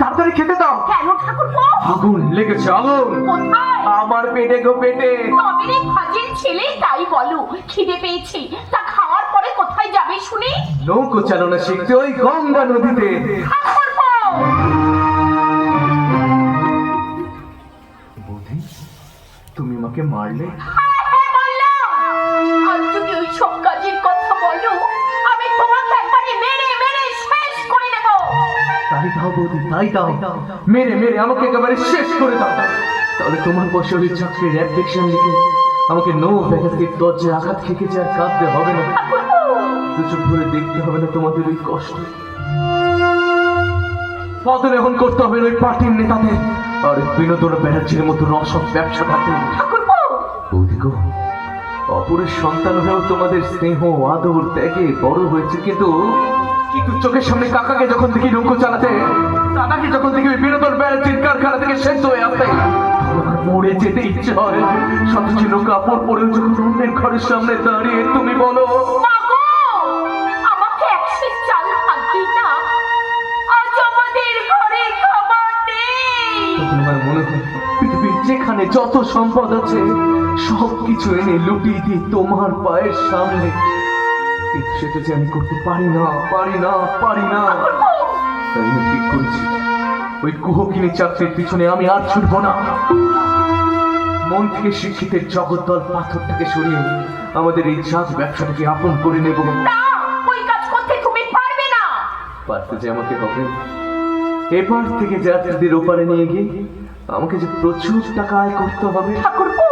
তাড়াতাড়ি খেতে দাও। কেন ঠাকুরপো? আগুন লেগেছে আগুন। কোথায়? আমার পেটে গো পেটে। তবে রে ভাজের ছেলে তাই বলো খিদে পেয়েছি। তা খাওয়ার পরে কোথায় যাবে শুনি? নৌকো চালনা শিখতে ওই গঙ্গা নদীতে। তুমি আমাকে মারলে? দাও বৌদি তাই দাও, মেরে মেরে, আমাকে একেবারে শেষ করে দাও। তাহলে তোমার বসে ওই চাকরির অ্যাপ্লিকেশন লিখে আমাকে নো ভ্যাকেন্সির দরজায় আঘাত খেকেছে আর কাঁদতে হবে না। দু ভরে দেখতে হবে না তোমাদের ওই কষ্ট। পতন এখন করতে হবে ওই পার্টির নেতাদের। আর বিনোদন ব্যানার্জির মতো রসদ ব্যবসা ঠাকুরপো বৌদি গো, অপরের সন্তান হয়েও তোমাদের স্নেহ আদর ত্যাগে বড় হয়েছে, কিন্তু কিন্তু চোখের সামনে কাকাকে যখন দেখি নৌকো চালাতে দাদাকে যখন দেখি বিনোদন ব্যানার্জির কারখানা থেকে শেষ হয়ে আসতে মরে যেতে ইচ্ছে হয়। সবচেয়ে নৌকা কাপড় পরেও যখন অন্যের ঘরের সামনে দাঁড়িয়ে তুমি বলো যেখানে যত সম্পদ আছে সবকিছু এনে লুটিয়ে দিই তোমার পায়ের সামনে। সেটা যে আমি করতে পারি না পারি না পারি না। তাই আমি ঠিক করেছি। ওই কুহকিনী চাকরির পিছনে আমি আর ছুটবো না। মন থেকে শিক্ষিতের জগদ্দল পাথরটাকে সরিয়ে আমাদের এই জাত ব্যবসাটাকে আপন করে নেব। না ওই কাজ করতে তুমি পারবে না। পারতে যে আমাকে হবে। এপার থেকে যাত্রীদের ওপারে নিয়ে গিয়ে আমাকে যে প্রচুর টাকা আয় করতে হবে ঠাকুরপো!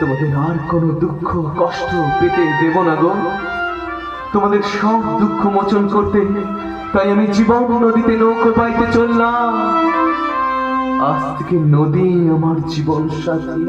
তোমাদের আর কোনো দুঃখ কষ্ট পেতে দেব না গো। তোমাদের সব দুঃখ মোচন করতে। তাই আমি জীবন নদীতে নৌকো পাইতে চললাম। আজ থেকে নদী আমার জীবন সাথী।